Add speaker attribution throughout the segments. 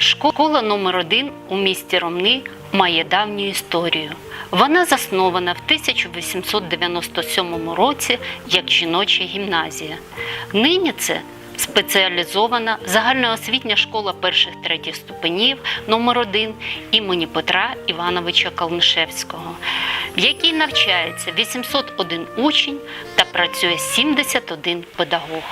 Speaker 1: Школа номер 1 у місті Ромни має давню історію. Вона заснована в 1897 році як жіноча гімназія. Нині це спеціалізована загальноосвітня школа перших третіх ступенів номер 1 імені Петра Івановича Калнишевського, в якій навчається 801 учень та працює 71 педагог.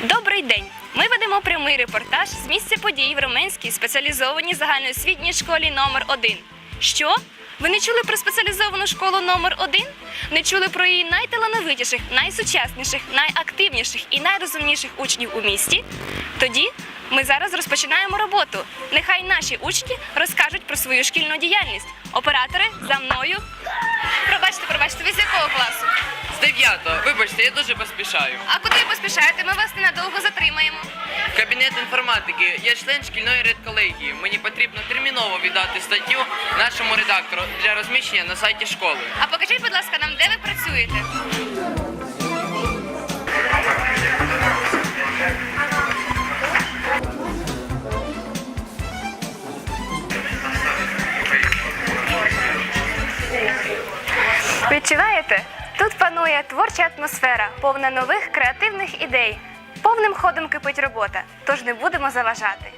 Speaker 2: Добрий день! Ми ведемо прямий репортаж з місця подій в Роменській спеціалізованій загальноосвітній школі номер 1 Що? Ви не чули про спеціалізовану школу номер 1 Не чули про її найталановитіших, найсучасніших, найактивніших і найрозумніших учнів у місті? Тоді ми зараз розпочинаємо роботу. Нехай наші учні розкажуть про свою шкільну діяльність. Оператори за мною. З.
Speaker 3: Вибачте, я дуже поспішаю.
Speaker 2: А куди ви поспішаєте? Ми вас ненадовго затримаємо.
Speaker 3: Кабінет інформатики. Я член шкільної редколегії. Мені потрібно терміново віддати статтю нашому редактору для розміщення на сайті школи.
Speaker 2: А покажіть, будь ласка, нам, де ви працюєте? Відчуваєте? Тут панує творча атмосфера, повна нових креативних ідей. Повним ходом кипить робота, тож не будемо заважати.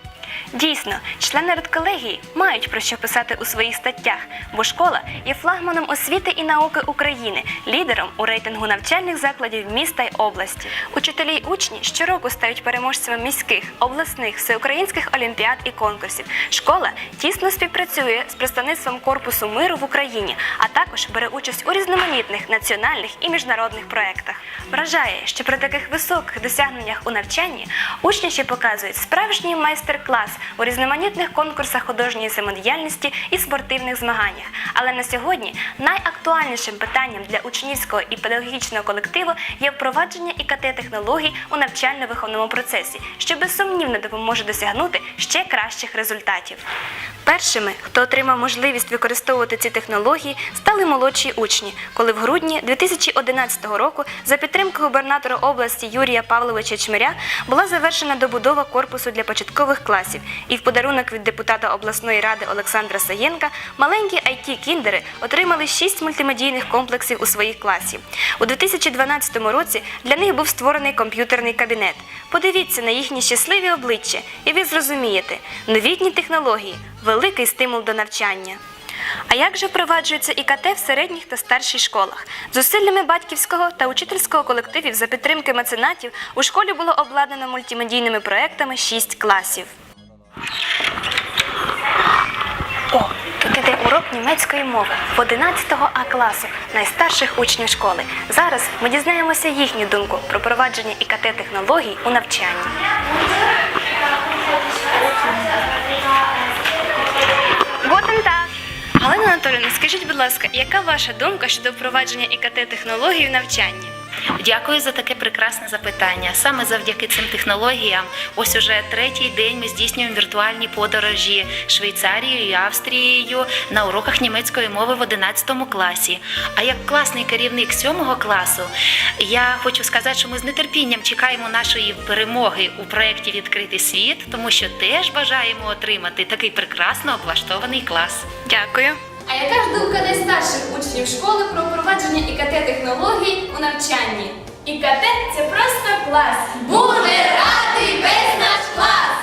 Speaker 2: Дійсно, члени редколегії мають про що писати у своїх статтях, бо школа є флагманом освіти і науки України, лідером у рейтингу навчальних закладів міста й області. Учителі й учні щороку стають переможцями міських, обласних, всеукраїнських олімпіад і конкурсів. Школа тісно співпрацює з представництвом корпусу миру в Україні, а також бере участь у різноманітних національних і міжнародних проєктах. Вражає, що при таких високих досягненнях у навчанні учні ще показують справжній майстер-клас у різноманітних конкурсах художньої самодіяльності і спортивних змаганнях. Але на сьогодні найактуальнішим питанням для учнівського і педагогічного колективу є впровадження ІКТ-технологій у навчально-виховному процесі, що безсумнівно допоможе досягнути ще кращих результатів. Першими, хто отримав можливість використовувати ці технології, стали молодші учні, коли в грудні 2011 року за підтримки губернатора області Юрія Павловича Чмиря була завершена добудова корпусу для початкових класів, і в подарунок від депутата обласної ради Олександра Саєнка маленькі it кіндери отримали шість мультимедійних комплексів у своїх класі. У 2012 році для них був створений комп'ютерний кабінет. Подивіться на їхні щасливі обличчя, і ви зрозумієте, новітні технології великий стимул до навчання. А як же впроваджується ІКТ в середніх та старших школах? Зусиллями батьківського та учительського колективів за підтримки меценатів у школі було обладнано мультимедійними проектами 6 класів. О, тут іде урок німецької мови в 11 А класу найстарших учнів школи. Зараз ми дізнаємося їхню думку про провадження ІКТ-технологій у навчанні. Галина Анатолійовна, скажіть, будь ласка, яка ваша думка щодо впровадження ІКТ-технологій у навчанні?
Speaker 4: Дякую за таке прекрасне запитання. Саме завдяки цим технологіям, ось уже третій день ми здійснюємо віртуальні подорожі Швейцарією і Австрією на уроках німецької мови в 11 класі. А як класний керівник 7 класу, я хочу сказати, що ми з нетерпінням чекаємо нашої перемоги у проєкті Відкритий світ, тому що теж бажаємо отримати такий прекрасно облаштований клас.
Speaker 2: Дякую.
Speaker 5: А яка ж думка найстарших учнів школи про впровадження ІКТ-технологій у навчанні? ІКТ це просто клас. Буде радий весь наш клас!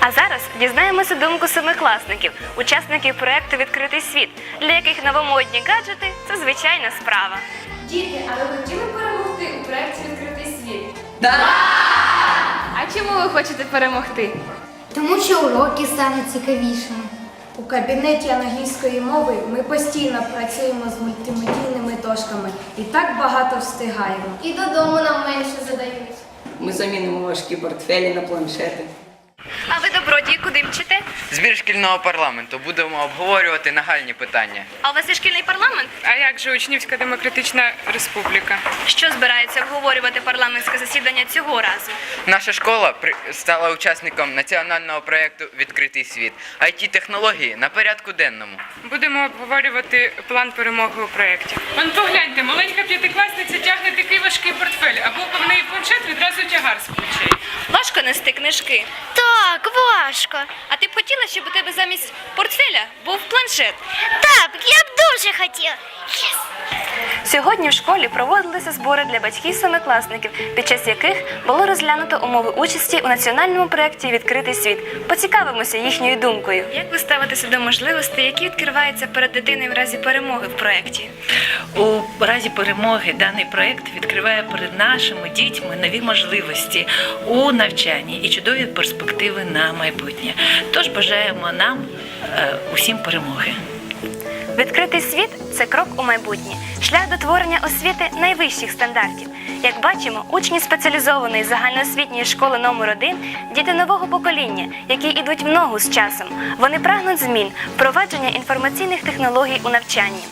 Speaker 2: А зараз дізнаємося думку семикласників, учасників проекту Відкритий світ, для яких новомодні гаджети це звичайна справа.
Speaker 5: Діти, а ви хотіли перемогти у проєкті Відкритий світ?
Speaker 2: А чому ви хочете перемогти?
Speaker 6: Тому що уроки стануть цікавішими.
Speaker 7: У кабінеті англійської мови ми постійно працюємо з мультимедійними дошками і так багато встигаємо.
Speaker 6: І додому нам менше задають.
Speaker 8: Ми замінимо важкі портфелі на планшети.
Speaker 2: А ви добродії куди мчите?
Speaker 3: Збір шкільного парламенту. Будемо обговорювати нагальні питання.
Speaker 2: А у вас є шкільний парламент?
Speaker 8: А як же Учнівська демократична республіка?
Speaker 2: Що збирається обговорювати парламентське засідання цього разу?
Speaker 3: Наша школа при- стала учасником національного проєкту Відкритий світ. it технології на порядку денному.
Speaker 8: Будемо обговорювати план перемоги у проєкті. Вон погляньте, маленька п'ятикласниця тягне такий важкий портфель, а був в неї планшет відразу тягар з плечей.
Speaker 2: Важко нести книжки.
Speaker 6: Так, важко.
Speaker 2: А ти б хотіла, щоб у тебе замість портфеля був планшет?
Speaker 6: Так, я б дуже хотіла.
Speaker 2: Сьогодні в школі проводилися збори для батьків семикласників, під час яких було розглянуто умови участі у національному проєкті Відкритий світ. Поцікавимося їхньою думкою. Як ви ставитеся до можливостей, які відкриваються перед дитиною в разі перемоги в проєкті?
Speaker 9: У разі перемоги даний проект відкриває перед нашими дітьми нові можливості у навчанні і чудові перспективи на майбутнє. Тож бажаємо нам е, усім перемоги.
Speaker 2: Відкритий світ це крок у майбутнє, шлях до творення освіти найвищих стандартів. Як бачимо, учні спеціалізованої загальноосвітньої школи номер 1 діти нового покоління, які йдуть в ногу з часом. Вони прагнуть змін, впровадження інформаційних технологій у навчанні.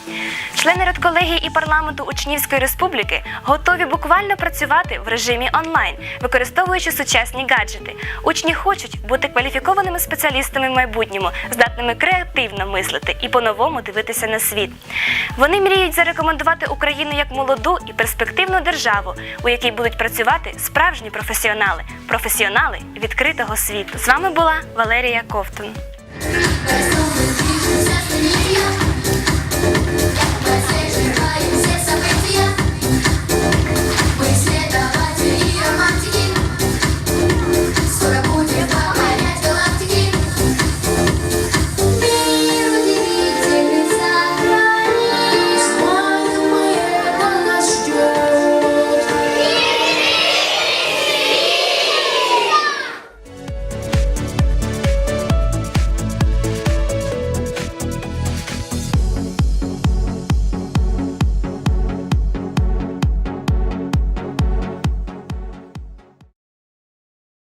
Speaker 2: Члени редколегії і парламенту Учнівської республіки готові буквально працювати в режимі онлайн, використовуючи сучасні гаджети. Учні хочуть бути кваліфікованими спеціалістами в майбутньому, здатними креативно мислити і по-новому дивитися на світ. Вони мріють зарекомендувати Україну як молоду і перспективну державу, у якій будуть працювати справжні професіонали, професіонали відкритого світу. З вами була Валерія Ковтун.